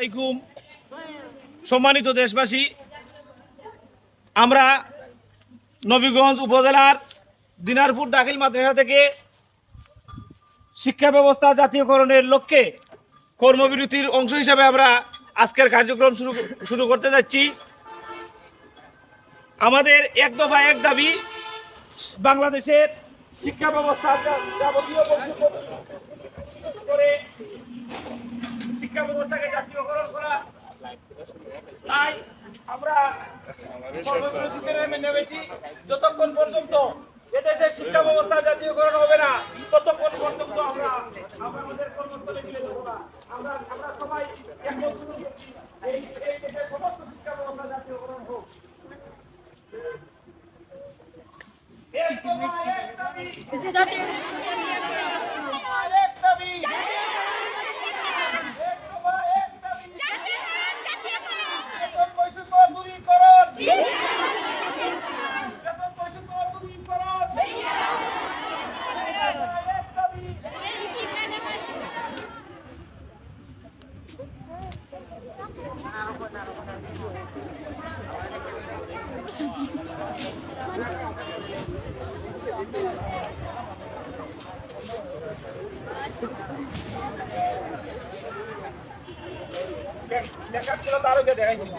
আলাইকুম। সম্মানিত দেশবাসী, আমরা নবীগঞ্জ উপজেলার দিনারপুর দাখিল মাদ্রাসা থেকে শিক্ষা ব্যবস্থা জাতীয়করণের লক্ষ্যে কর্মবিরতির অংশ হিসাবে আমরা আজকের কার্যক্রম শুরু শুরু করতে যাচ্ছি। আমাদের এক দফা এক দাবি, বাংলাদেশের শিক্ষা ব্যবস্থার যা- যাবতীয় শিক্ষা ব্যবস্থাকে তাই আমরা নেমেছি। যতক্ষণ পর্যন্ত এদেশের শিক্ষা ব্যবস্থা জাতীয়করণ হবে না ততক্ষণ পর্যন্ত আমরা আমাদের কর্মস্থলে মিলে দেবো না। আমরা আমরা সবাই এই এই দেশের সমস্ত শিক্ষা ব্যবস্থা জাতীয়করণ হোক। এক এক দাবি এক দাবি এক দাবি বেতন বৈষম্য দূরীকরণ বেতন বৈষম্য দূরীকরণ এক দাবি লেখা ছিল তারও দেখাইছিল